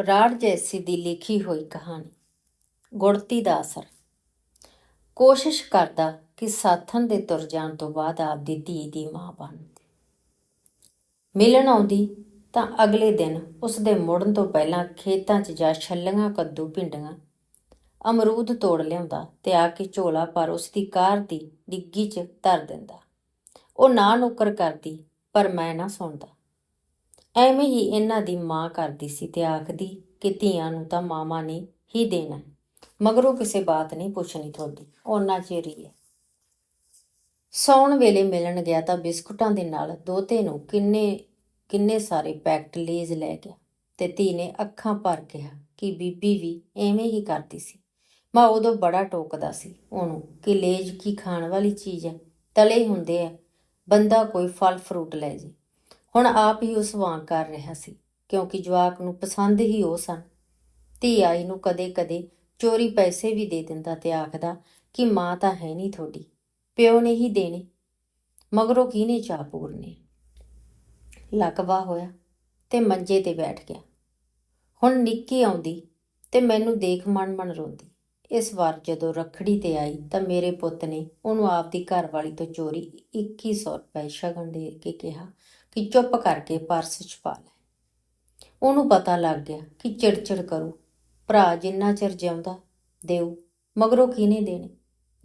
ਪ੍ਰਾੜ ਜੈਸੀ ਦੀ ਲਿਖੀ ਹੋਈ ਕਹਾਣੀ। ਗੁੜਤੀ ਦਾ ਅਸਰ। ਕੋਸ਼ਿਸ਼ ਕਰਦਾ ਕਿ ਸਾਥਣ ਦੇ ਤੁਰ ਜਾਣ ਤੋਂ ਬਾਅਦ ਆਪਦੀ ਧੀ ਦੀ ਮਾਂ ਬਣਦੀ ਮਿਲਣ ਆਉਂਦੀ ਤਾਂ ਅਗਲੇ ਦਿਨ ਉਸ ਦੇ ਮੁੜਨ ਤੋਂ ਪਹਿਲਾਂ ਖੇਤਾਂ 'ਚ ਜਾ ਛੱਲੀਆਂ ਕੱਦੂ ਭਿੰਡੀਆਂ ਅਮਰੂਦ ਤੋੜ ਲਿਆਉਂਦਾ ਤੇ ਆ ਕੇ ਝੋਲਾ ਪਰ ਉਸ ਦੀ ਕਾਰ ਦੀ ਡਿੱਗੀ 'ਚ ਧਰ ਦਿੰਦਾ। ਉਹ ਨਾ ਨੁੱਕਰ ਕਰਦੀ, ਪਰ ਮੈਂ ਨਾ ਸੁਣਦਾ ਐਵੇਂ ਹੀ ਇਹਨਾਂ ਦੀ ਮਾਂ ਕਰਦੀ ਸੀ ਤੇ ਆਖਦੀ ਕਿ ਧੀਆਂ ਨੂੰ ਤਾਂ ਮਾਮਾ ਨੇ ਹੀ ਦੇਣਾ। ਮਗਰੋਂ ਕਿਸੇ ਬਾਤ ਨਹੀਂ ਪੁੱਛਣੀ ਤੁਹਾਡੀ ਉਹਨਾਂ ਚਿਰ ਹੀ ਹੈ। ਸੌਣ ਵੇਲੇ ਮਿਲਣ ਗਿਆ ਤਾਂ ਬਿਸਕੁਟਾਂ ਦੇ ਨਾਲ ਦੋਤੇ ਨੂੰ ਕਿੰਨੇ ਕਿੰਨੇ ਸਾਰੇ ਪੈਕਟ ਲੇਜ਼ ਲੈ ਗਿਆ ਤੇ ਧੀ ਨੇ ਅੱਖਾਂ ਭਰ ਕਿਹਾ ਕਿ ਬੀਬੀ ਵੀ ਐਵੇਂ ਹੀ ਕਰਦੀ ਸੀ। ਮੈਂ ਉਦੋਂ ਬੜਾ ਟੋਕਦਾ ਸੀ, ਉਹਨੂੰ ਕਿ ਲੇਜ ਕੀ ਖਾਣ ਵਾਲੀ ਚੀਜ਼ ਹੈ, ਤਲੇ ਹੁੰਦੇ ਆ, ਬੰਦਾ ਕੋਈ ਫਲ ਫਰੂਟ ਲੈ ਜੇ। ਹੁਣ ਆਪ ਹੀ ਉਸ ਵਾਂਗ ਕਰ ਰਿਹਾ ਸੀ, ਕਿਉਂਕਿ ਜਵਾਕ ਨੂੰ ਪਸੰਦ ਹੀ ਉਹ ਸਨ। ਧੀ ਆਈ ਨੂੰ ਕਦੇ-ਕਦੇ ਚੋਰੀ ਪੈਸੇ ਵੀ ਦੇ ਦਿੰਦਾ ਤੇ ਆਖਦਾ ਕਿ ਮਾਂ ਤਾਂ ਹੈ ਨਹੀਂ ਤੁਹਾਡੀ, ਪਿਓ ਨੇ ਹੀ ਦੇਣੇ, ਮਗਰੋਂ ਕਿਹਨੇ ਚਾਹ ਪੂਰਨੇ? ਲਕਵਾ ਹੋਇਆ ਤੇ ਮੰਜੇ ਤੇ ਬੈਠ ਗਿਆ। ਹੁਣ ਨਿੱਕੀ ਆਉਂਦੀ ਤੇ ਮੈਨੂੰ ਦੇਖ ਮਨ ਮਨ ਰੋਂਦੀ। ਇਸ ਵਾਰ ਜਦੋਂ ਰਖੜੀ ਤੇ ਆਈ ਤਾਂ ਮੇਰੇ ਪੁੱਤ ਨੇ ਉਹਨੂੰ ਆਪਦੀ ਘਰ ਵਾਲੀ ਤੋਂ ਚੋਰੀ 2100 ਰੁਪਏ ਸ਼ਗਨ ਦੇ ਕੇ ਕਿਹਾ ਕਿ ਚੁੱਪ ਕਰਕੇ ਪਰਸ ਚ ਪਾ ਲੈ। ਉਹਨੂੰ ਪਤਾ ਲੱਗ ਗਿਆ ਕਿ ਚਿੜਚਿੜ ਕਰੂ। ਭਰਾ ਜਿੰਨਾ ਚਿਰ ਜਿਉਂਦਾ ਦੇਉ ਮਗਰੋਂ ਕਿਹਨੇ ਦੇਣੇ?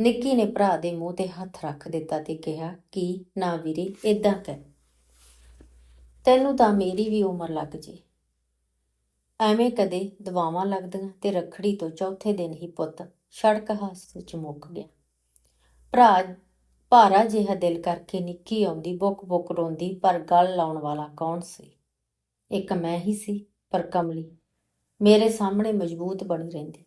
ਨਿੱਕੀ ਨੇ ਭਰਾ ਦੇ ਮੂੰਹ ਤੇ ਹੱਥ ਰੱਖ ਦਿੱਤਾ ਤੇ ਕਿਹਾ, ਕਿ? ਨਾ ਵੀਰੇ ਇਦਾਂ ਕਰ ਤੈਨੂੰ ਤਾਂ ਮੇਰੀ ਵੀ ਉਮਰ ਲੱਗ ਜੇ। ਐਵੇਂ ਕਦੇ ਦਵਾਵਾਂ ਲੱਗਦੀਆਂ ਤੇ ਰਖੜੀ ਤੋਂ ਚੌਥੇ ਦਿਨ ਹੀ ਪੁੱਤ ਸੜਕ ਹਾਦਸੇ ਚ ਮੁੱਕ ਗਿਆ। ਭਰਾ ਭਾਰਾ ਜਿਹਾ ਦਿਲ ਕਰਕੇ ਨਿੱਕੀ ਆਉਂਦੀ, ਬੁੱਕ ਬੁੱਕ ਰੋਂਦੀ, ਪਰ ਗੱਲ ਲਾਉਣ ਵਾਲਾ ਕੌਣ ਸੀ? ਇੱਕ ਮੈਂ ਹੀ ਸੀ, ਪਰ ਕਮਲੀ ਮੇਰੇ ਸਾਹਮਣੇ ਮਜ਼ਬੂਤ ਬਣੀ ਰਹਿੰਦੀ।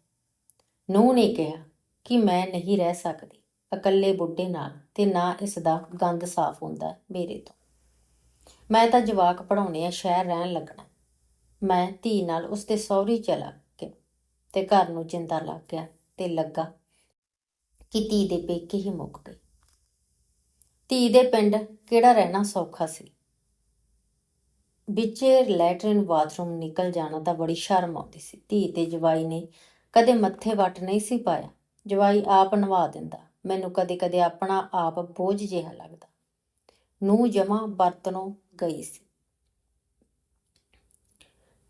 ਨੂੰਹ ਨੇ ਕਿਹਾ ਕਿ ਮੈਂ ਨਹੀਂ ਰਹਿ ਸਕਦੀ, ਇਕੱਲੇ ਬੁੱਢੇ ਨਾਲ ਤੇ ਨਾ ਇਸ ਦਾ ਗੰਦ ਸਾਫ਼ ਹੁੰਦਾ ਮੇਰੇ ਤੋਂ। ਮੈਂ ਤਾਂ ਜਵਾਕ ਪੜਾਉਣੇ ਆ ਸ਼ਹਿਰ ਰਹਿਣ ਲੱਗਣਾ। ਮੈਂ ਧੀ ਨਾਲ ਉਸਦੇ ਸਹੁਰੀ ਚਲਾ ਗਿਆ ਤੇ ਘਰ ਨੂੰ ਜਿੰਦਾ ਲੱਗ ਗਿਆ ਤੇ ਲੱਗਾ ਕਿ ਧੀ ਦੇ ਪੇਕੇ ਹੀ ਮੁੱਕ ਗਏ ਧੀ ਦੇ ਪਿੰਡ ਕਿਹੜਾ ਰਹਿਣਾ ਸੌਖਾ ਸੀ? ਵਿੱਚੇ ਲੈਟਰਨ ਬਾਥਰੂਮ ਨਿਕਲ ਜਾਣਾ ਤਾਂ ਬੜੀ ਸ਼ਰਮ ਆਉਂਦੀ ਸੀ। ਧੀ ਤੇ ਜਵਾਈ ਨੇ ਕਦੇ ਮੱਥੇ ਵੱਟ ਨਹੀਂ ਸੀ ਪਾਇਆ। ਜਵਾਈ ਆਪ ਨਵਾ ਦਿੰਦਾ। ਮੈਨੂੰ ਕਦੇ-ਕਦੇ ਆਪਣਾ ਆਪ ਬੋਝ ਜਿਹਾ ਲੱਗਦਾ। ਨੂੰ ਜਮਾ ਬਰਤਨੋਂ ਗਈ ਸੀ।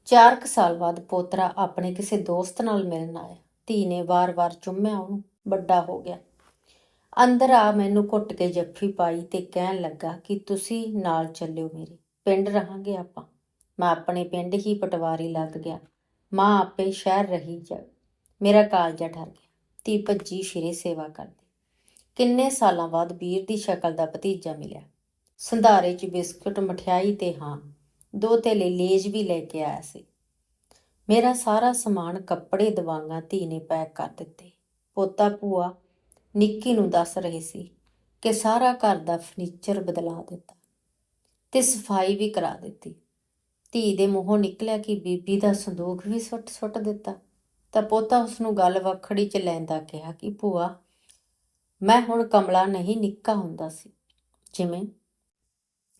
ਚਾਰ ਕੁ ਸਾਲ ਬਾਅਦ ਪੋਤਰਾ ਆਪਣੇ ਕਿਸੇ ਦੋਸਤ ਨਾਲ ਮਿਲਣ ਆਇਆ। ਧੀ ਨੇ ਵਾਰ-ਵਾਰ ਚੁੰਮਿਆ ਉਹਨੂੰ। ਵੱਡਾ ਹੋ ਗਿਆ। ਅੰਦਰ ਆ ਮੈਨੂੰ ਘੁੱਟ ਕੇ ਜੱਫੀ ਪਾਈ ਤੇ ਕਹਿਣ ਲੱਗਾ ਕਿ ਤੁਸੀਂ ਨਾਲ ਚੱਲਿਓ ਮੇਰੇ। ਪਿੰਡ ਰਹਾਂਗੇ ਆਪਾਂ। ਮੈਂ ਆਪਣੇ ਪਿੰਡ ਹੀ ਪਟਵਾਰੀ ਲੱਗ ਗਿਆ। ਮਾਂ ਆਪੇ ਸ਼ਹਿਰ ਰਹੀ ਜਾ। ਮੇਰਾ ਕਾਲਜਾ ਠਰ ਗਿਆ। ਧੀ ਭੱਜੀ ਸਿਰੇ ਸੇਵਾ ਕਰਦੀ। ਕਿੰਨੇ ਸਾਲਾਂ ਬਾਅਦ ਵੀਰ ਦੀ ਸ਼ਕਲ ਦਾ ਭਤੀਜਾ ਮਿਲਿਆ। ਸੰਧਾਰੇ 'ਚ ਬਿਸਕੁਟ, ਮਠਿਆਈ ਤੇ ਹਾਂ। ਦੋ ਤੇਲੇ ਲੇਜ ਵੀ ਲੈ ਕੇ ਆਇਆ ਸੀ। ਮੇਰਾ ਸਾਰਾ ਸਮਾਨ ਕੱਪੜੇ ਦਵਾਈਆਂ ਧੀ ਨੇ ਪੈਕ ਕਰ ਦਿੱਤੇ। ਪੋਤਾ ਭੂਆ ਨਿੱਕੀ ਨੂੰ ਦੱਸ ਰਹੇ ਸੀ ਕਿ ਸਾਰਾ ਘਰ ਦਾ ਫਰਨੀਚਰ ਬਦਲਾ ਦਿੱਤਾ ਤੇ ਸਫ਼ਾਈ ਵੀ ਕਰਾ ਦਿੱਤੀ। ਧੀ ਦੇ ਮੂੰਹੋਂ ਨਿਕਲਿਆ ਕਿ ਬੀਬੀ ਦਾ ਸੰਦੂਖ ਵੀ ਸੁੱਟ ਸੁੱਟ ਦਿੱਤਾ। ਤਾਂ ਪੋਤਾ ਉਸ ਨੂੰ ਗੱਲ ਵਖੜੀ ਚ ਲੈਂਦਾ ਕਿਹਾ ਕਿ, ਭੂਆ, ਮੈਂ ਹੁਣ ਕਮਲਾ ਨਹੀਂ, ਨਿੱਕਾ ਹੁੰਦਾ ਸੀ। ਜਿਵੇਂ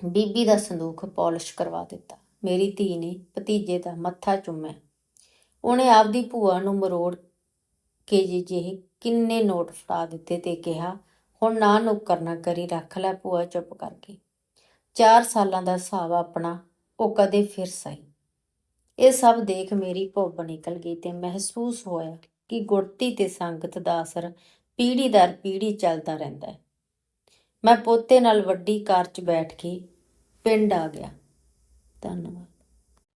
ਬੀਬੀ ਦਾ ਸੰਦੂਖ ਪਾਲਿਸ਼ ਕਰਵਾ ਦਿੱਤਾ। ਮੇਰੀ ਧੀ ਨੇ ਭਤੀਜੇ ਦਾ ਮੱਥਾ ਚੁੰਮਿਆ। ਉਹਨੇ ਆਪਦੀ ਭੂਆ ਨੂੰ ਮਰੋੜ ਕੇ ਜੀ ਜਿਹੇ ਕਿੰਨੇ ਨੋਟ ਫੜਾ ਦਿੱਤੇ ਤੇ ਕਿਹਾ, ਹੁਣ ਨਾ ਨੌਕਰ ਨਾ ਕਰੀ, ਰੱਖ ਲੈ ਭੂਆ ਚੁੱਪ ਕਰਕੇ। 4 ਸਾਲਾਂ ਦਾ ਹਿਸਾਬ ਆਪਣਾ, ਉਹ ਕਦੇ ਫਿਰ ਸਹੀ। ਇਹ ਸਭ ਦੇਖ ਮੇਰੀ ਭੁੱਬ ਨਿਕਲ ਗਈ ਤੇ ਮਹਿਸੂਸ ਹੋਇਆ ਕਿ ਗੁਰਤੀ ਤੇ ਸੰਗਤ ਦਾ ਅਸਰ ਪੀੜ੍ਹੀ ਦਰ ਪੀੜ੍ਹੀ ਚੱਲਦਾ ਰਹਿੰਦਾ ਹੈ। ਮੈਂ ਪੋਤੇ ਨਾਲ ਵੱਡੀ ਕਾਰ 'ਚ ਬੈਠ ਕੇ ਪਿੰਡ ਆ ਗਿਆ। ਧੰਨਵਾਦ।